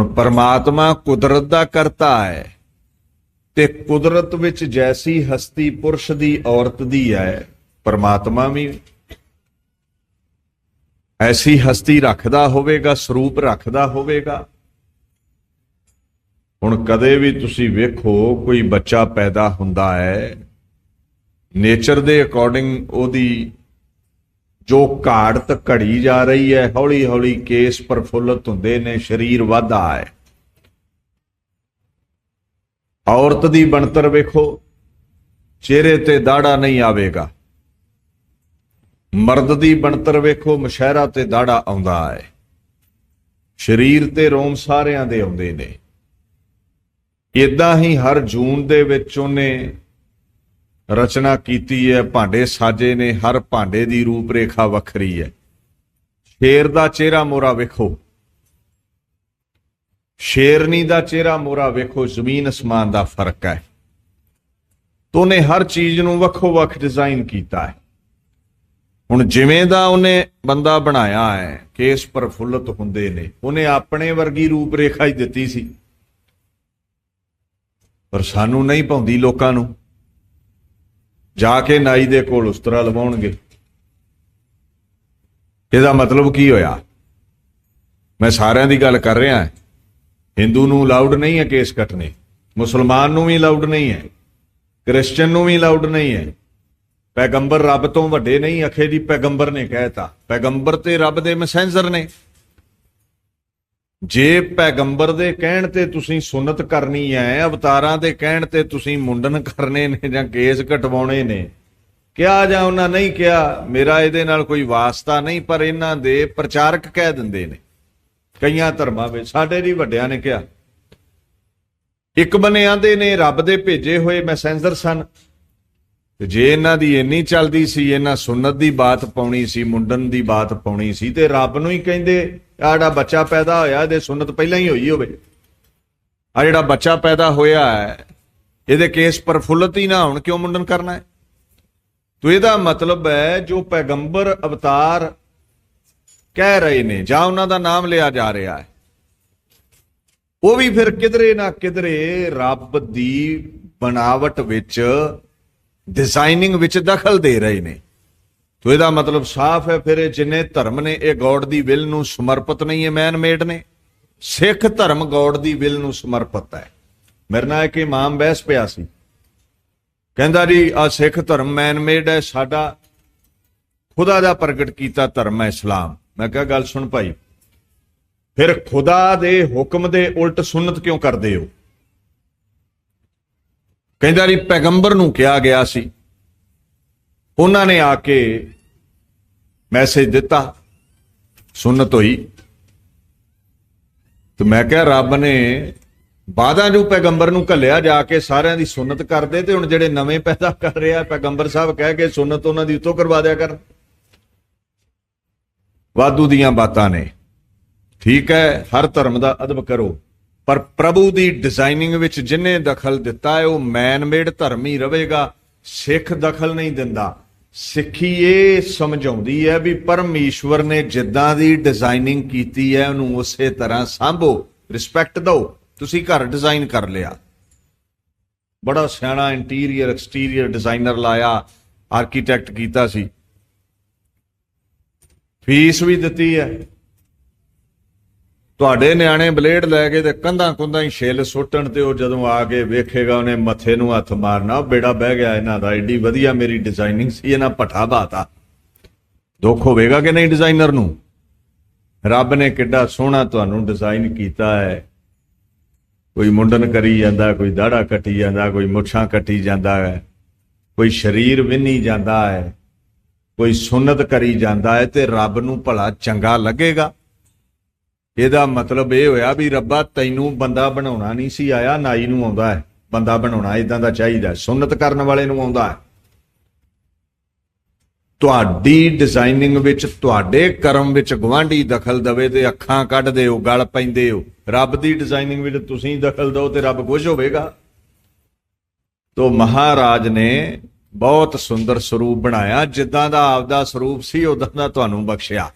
ਹੁਣ ਪਰਮਾਤਮਾ ਕੁਦਰਤ ਦਾ ਕਰਤਾ ਹੈ ਤੇ ਕੁਦਰਤ ਵਿੱਚ ਜੈਸੀ ਹਸਤੀ ਪੁਰਸ਼ ਦੀ ਔਰਤ ਦੀ ਹੈ, ਪਰਮਾਤਮਾ ਵੀ। ਐਸੀ ਹਸਤੀ ਰੱਖਦਾ ਹੋਵੇਗਾ, ਸਰੂਪ ਰੱਖਦਾ ਹੋਵੇਗਾ। ਹੁਣ ਕਦੇ ਵੀ ਤੁਸੀਂ ਵੇਖੋ ਕੋਈ ਬੱਚਾ ਪੈਦਾ ਹੁੰਦਾ ਹੈ, ਨੇਚਰ ਦੇ ਅਕੋਰਡਿੰਗ ਉਹਦੀ ਜੋ ਘਾੜਤ ਘੜੀ ਜਾ ਰਹੀ ਹੈ ਹੌਲੀ ਹੌਲੀ ਕੇਸ ਪ੍ਰਫੁੱਲਤ ਹੁੰਦੇ ਨੇ, ਸਰੀਰ ਵਧਦਾ ਹੈ। ਔਰਤ ਦੀ ਬਣਤਰ ਵੇਖੋ, ਚਿਹਰੇ ਤੇ ਦਾੜਾ ਨਹੀਂ ਆਵੇਗਾ। ਮਰਦ ਦੀ ਬਣਤਰ ਵੇਖੋ, ਮਸ਼ਹਿਰਾ ਤੇ ਦਾੜਾ ਆਉਂਦਾ ਹੈ। ਸਰੀਰ ਤੇ ਰੋਮ ਸਾਰਿਆਂ ਦੇ ਆਉਂਦੇ ਨੇ। ਇਦਾਂ ਹੀ ਹਰ ਜੂਨ ਦੇ ਵਿੱਚ ਉਹਨੇ ਰਚਨਾ ਕੀਤੀ ਹੈ, ਭਾਂਡੇ ਸਾਜੇ ਨੇ, ਹਰ ਭਾਂਡੇ ਦੀ ਰੂਪ ਰੇਖਾ ਵੱਖਰੀ ਹੈ। ਸ਼ੇਰ ਦਾ ਚਿਹਰਾ ਮੋਰਾ ਵੇਖੋ। ਸ਼ੇਰਨੀ ਦਾ ਚਿਹਰਾ ਮੋਰਾ ਵੇਖੋ, ਜ਼ਮੀਨ ਅਸਮਾਨ ਦਾ ਫ਼ਰਕ ਹੈ। ਤੋਨੇ ਹਰ ਚੀਜ਼ ਨੂੰ ਵੱਖੋ ਵੱਖ ਡਿਜ਼ਾਈਨ ਕੀਤਾ ਹੈ। ਹੁਣ ਜਿਵੇਂ ਦਾ ਉਹਨੇ ਬੰਦਾ ਬਣਾਇਆ ਹੈ, ਕੇਸ ਪ੍ਰਫੁੱਲਤ ਹੁੰਦੇ ਨੇ, ਉਹਨੇ ਆਪਣੇ ਵਰਗੀ ਰੂਪ ਰੇਖਾ ਹੀ ਦਿੱਤੀ ਸੀ। ਪਰ ਸਾਨੂੰ ਨਹੀਂ ਪਾਉਂਦੀ ਲੋਕਾਂ ਨੂੰ। ਜਾ ਕੇ ਨਾਈ ਦੇ ਕੋਲ ਉਸਤਰਾ ਲਵਾਉਣਗੇ। ਇਹਦਾ ਮਤਲਬ ਕੀ ਹੋਇਆ? ਮੈਂ ਸਾਰਿਆਂ ਦੀ ਗੱਲ ਕਰ ਰਿਹਾ ਹਿੰਦੂ ਨੂੰ ਅਲਾਉਡ ਨਹੀਂ ਹੈ ਕੇਸ ਕੱਟਣੇ। ਮੁਸਲਮਾਨ ਨੂੰ ਵੀ ਅਲਾਉਡ ਨਹੀਂ ਹੈ। ਕ੍ਰਿਸਚੀਅਨ ਨੂੰ ਵੀ ਅਲਾਉਡ ਨਹੀਂ ਹੈ। ਪੈਗੰਬਰ ਰੱਬ ਤੋਂ ਵੱਡੇ ਨਹੀਂ, ਅਖੇ ਦੀ ਪੈਗੰਬਰ ਨੇ ਕਹਿਤਾ। ਪੈਗੰਬਰ ਤੇ ਰੱਬ ਦੇ ਮੈਸੇਂਜਰ ਨੇ। ਜੇ ਪੈਗੰਬਰ ਦੇ ਕਹਿਣ ਤੇ ਤੁਸੀਂ ਸੁਨਤ ਕਰਨੀ ਹੈ, ਅਵਤਾਰਾਂ ਦੇ ਕਹਿਣ ਤੇ ਤੁਸੀਂ ਮੁੰਡਨ ਕਰਨੇ ਨੇ ਜਾਂ ਕੇਸ ਕਟਵਾਉਣੇ ਨੇ, ਕਿਹਾ ਜਾਂ ਉਹਨਾਂ ਨਹੀਂ ਕਿਹਾ, ਮੇਰਾ ਇਹਦੇ ਨਾਲ ਕੋਈ ਵਾਸਤਾ ਨਹੀਂ, ਪਰ ਇਹਨਾਂ ਦੇ ਪ੍ਰਚਾਰਕ ਕਹਿ ਦਿੰਦੇ ਨੇ। ਕਈਆਂ ਧਰਮਾਂ ਵਿੱਚ ਸਾਡੇ ਜੀ ਵੱਡਿਆਂ ਨੇ ਕਿਹਾ। ਇੱਕ ਬਨੇ ਆਂਦੇ ਨੇ, ਰੱਬ ਦੇ ਭੇਜੇ ਹੋਏ ਮੈਸੇਂਜਰ ਸਨ। ਤੇ ਜੇ ਇਹਨਾਂ ਦੀ ਇੰਨੀ ਚੱਲਦੀ ਸੀ, ਇਹਨਾਂ ਸੁਨਨਤ ਦੀ ਬਾਤ ਪਾਉਣੀ ਸੀ, ਮੁੰਡਨ ਦੀ ਬਾਤ ਪਾਉਣੀ ਸੀ, ਤੇ ਰੱਬ ਨੂੰ ਹੀ ਕਹਿੰਦੇ ਆ ਜਿਹੜਾ ਬੱਚਾ ਪੈਦਾ ਹੋਇਆ, ਇਹਦੇ ਸੁਨਨਤ ਪਹਿਲਾਂ ਹੀ ਹੋਈ ਹੋਵੇ। ਆ ਜਿਹੜਾ ਬੱਚਾ ਪੈਦਾ ਹੋਇਆ ਹੈ, ਇਹਦੇ ਕੇਸ ਪ੍ਰਫੁੱਲਤ ਹੀ ਨਾ ਹੋਣ, ਕਿਉਂ ਮੁੰਡਨ ਕਰਨਾ ਹੈ? ਤੋ ਇਹਦਾ ਮਤਲਬ ਹੈ, ਜੋ ਪੈਗੰਬਰ ਅਵਤਾਰ ਕਹਿ ਰਹੇ ਨੇ, ਜਾਂ ਉਹਨਾਂ ਦਾ ਨਾਮ ਲਿਆ ਜਾ ਰਿਹਾ ਹੈ, ਉਹ ਵੀ ਫਿਰ ਕਿਧਰੇ ਨਾ ਕਿਧਰੇ ਰੱਬ ਦੀ ਬਣਾਵਟ ਵਿੱਚ ਡਿਜ਼ਾਈਨਿੰਗ ਵਿੱਚ ਦਖਲ ਦੇ ਰਹੇ ਨੇ। ਤੋ ਇਹਦਾ ਮਤਲਬ ਸਾਫ਼ ਹੈ, ਫਿਰ ਇਹ ਜਿੰਨੇ ਧਰਮ ਨੇ, ਇਹ ਗੋਡ ਦੀ ਵਿਲ ਨੂੰ ਸਮਰਪਿਤ ਨਹੀਂ ਹੈ ਮੈਨ ਮੇਡ ਨੇ। ਸਿੱਖ ਧਰਮ ਗੋਡ ਦੀ ਵਿਲ ਨੂੰ ਸਮਰਪਿਤ ਹੈ। ਮੇਰੇ ਨਾਲ ਇੱਕ ਇਮਾਮ ਬਹਿਸ ਪਿਆ ਸੀ। ਕਹਿੰਦਾ ਜੀ ਆ ਸਿੱਖ ਧਰਮ ਮੈਨ ਮੇਡ ਹੈ, ਸਾਡਾ ਖੁਦਾ ਦਾ ਪ੍ਰਗਟ ਕੀਤਾ ਧਰਮ ਹੈ ਇਸਲਾਮ। ਮੈਂ ਕਿਹਾ, ਗੱਲ ਸੁਣ ਭਾਈ, ਫਿਰ ਖੁਦਾ ਦੇ ਹੁਕਮ ਦੇ ਉਲਟ ਸੁਨਨਤ ਕਿਉਂ ਕਰਦੇ ਹੋ? ਕਹਿੰਦਾ ਜੀ, ਪੈਗੰਬਰ ਨੂੰ ਕਿਹਾ ਗਿਆ ਸੀ। ਉਹਨਾਂ ਨੇ ਆ ਕੇ ਮੈਸੇਜ ਦਿੱਤਾ। ਸੁਨਤ ਹੋਈ। ਤੇ ਮੈਂ ਕਿਹਾ, ਰੱਬ ਨੇ ਬਾਦਾਂ ਜੋ ਪੈਗੰਬਰ ਨੂੰ ਘੱਲਿਆ ਜਾ ਕੇ ਸਾਰਿਆਂ ਦੀ ਸੁਨਤ ਕਰਦੇ ਤੇ ਹੁਣ ਜਿਹੜੇ ਨਵੇਂ ਪੈਦਾ ਕਰ ਰਿਹਾ, ਪੈਗੰਬਰ ਸਾਹਿਬ ਕਹਿ ਕੇ ਸੁਨਤ ਉਹਨਾਂ ਦੀ ਉਤੋਂ ਕਰਵਾ ਦਿਆ ਕਰਨ। ਵਾਧੂ ਦੀਆਂ ਬਾਤਾਂ ਨੇ। ਠੀਕ ਹੈ, ਹਰ ਧਰਮ ਦਾ ਅਦਬ ਕਰੋ। ਪਰ ਪ੍ਰਭੂ ਦੀ ਡਿਜ਼ਾਈਨਿੰਗ ਵਿੱਚ ਜਿਨੇ ਦਖਲ ਦਿੱਤਾ ਹੈ, ਉਹ ਮੈਨਮੇਡ ਧਰਮ ਹੀ ਰਹੇਗਾ, ਸਿੱਖ ਦਖਲ ਨਹੀਂ ਦਿੰਦਾ। ਸਿੱਖੀ ਇਹ ਸਮਝਾਉਂਦੀ ਹੈ ਵੀ ਪਰਮੇਸ਼ਵਰ ਨੇ ਜਿੱਦਾਂ ਦੀ ਡਿਜ਼ਾਈਨਿੰਗ ਕੀਤੀ ਹੈ, ਉਹਨੂੰ ਉਸੇ ਤਰ੍ਹਾਂ ਸਾਂਭੋ ਰਿਸਪੈਕਟ ਦਿਓ। ਤੁਸੀਂ ਘਰ ਡਿਜ਼ਾਈਨ ਕਰ ਲਿਆ। ਬੜਾ ਸਿਆਣਾ ਇੰਟੀਰੀਅਰ ਐਕਸਟੀਰੀਅਰ ਡਿਜ਼ਾਈਨਰ ਲਾਇਆ ਆਰਕੀਟੈਕਟ ਕੀਤਾ ਸੀ। ਫੀਸ ਵੀ ਦਿੱਤੀ ਹੈ। ਤੁਹਾਡੇ ਨਿਆਣੇ ਬਲੇਡ ਲੈ ਕੇ ਤੇ ਕੰਧਾਂ ਕੁੰਧਾਂ ਹੀ ਛਿੱਲ ਸੁੱਟਣ ਤੇ ਉਹ ਜਦੋਂ ਆ ਕੇ ਵੇਖੇਗਾ, ਉਹਨੇ ਮੱਥੇ ਨੂੰ ਹੱਥ ਮਾਰਨਾ। ਉਹ ਬੇੜਾ ਬਹਿ ਗਿਆ ਇਹਨਾਂ ਦਾ, ਏਡੀ ਵਧੀਆ ਮੇਰੀ ਡਿਜ਼ਾਈਨਿੰਗ ਸੀ, ਇਹਨਾਂ ਪਠਾ ਬਾਤਾ। ਦੁੱਖ ਹੋਵੇਗਾ ਕਿ ਨਹੀਂ ਡਿਜ਼ਾਈਨਰ ਨੂੰ? ਰੱਬ ਨੇ ਕਿੱਡਾ ਸੋਹਣਾ ਤੁਹਾਨੂੰ ਡਿਜ਼ਾਈਨ ਕੀਤਾ ਹੈ। ਕੋਈ ਮੁੰਡਨ ਕਰੀ ਜਾਂਦਾ, ਕੋਈ ਦਾੜਾ ਕੱਟੀ ਜਾਂਦਾ, ਕੋਈ ਮੁੱਛਾਂ ਕੱਟੀ ਜਾਂਦਾ ਹੈ। ਕੋਈ ਸਰੀਰ ਵਿੰਨੀ ਜਾਂਦਾ ਹੈ। ਕੋਈ ਸੁਨਤ ਕਰੀ ਜਾਂਦਾ ਹੈ ਤੇ ਰੱਬ ਨੂੰ ਭਲਾ ਚੰਗਾ ਲੱਗੇਗਾ। ਇਹਦਾ ਮਤਲਬ ਇਹ ਹੋਇਆ ਵੀ ਰੱਬਾ ਤੈਨੂੰ ਬੰਦਾ ਬਣਾਉਣਾ ਨਹੀਂ ਸੀ ਆਇਆ ਨਾਈ ਨੂੰ ਆਉਂਦਾ ਹੈ। ਬੰਦਾ ਬਣਾਉਣਾ ਇਦਾਂ ਦਾ ਚਾਹੀਦਾ ਹੈ। ਸੁਨਨਤ ਕਰਨ ਵਾਲੇ ਨੂੰ ਆਉਂਦਾ ਹੈ। ਤੁਹਾਡੀ ਡਿਜ਼ਾਈਨਿੰਗ ਵਿੱਚ, ਤੁਹਾਡੇ ਕਰਮ ਵਿੱਚ ਗਵਾਂਢੀ ਦਖਲ ਦਵੇ ਤੇ ਅੱਖਾਂ ਕੱਢਦੇ ਹੋ ਗਲ ਪੈਂਦੇ ਹੋ। ਰੱਬ ਦੀ ਡਿਜ਼ਾਈਨਿੰਗ ਵਿੱਚ ਤੁਸੀਂ ਦਖਲ ਦਿਓ ਤੇ ਰੱਬ ਖੁਸ਼ ਹੋਵੇਗਾ। ਤੋ ਮਹਾਰਾਜ ਨੇ ਬਹੁਤ ਸੁੰਦਰ ਸਰੂਪ ਬਣਾਇਆ। ਜਿੱਦਾਂ ਦਾ ਆਪਦਾ ਸਰੂਪ ਸੀ ਉਦਾਂ ਦਾ ਤੁਹਾਨੂੰ ਬਖਸ਼ਿਆ।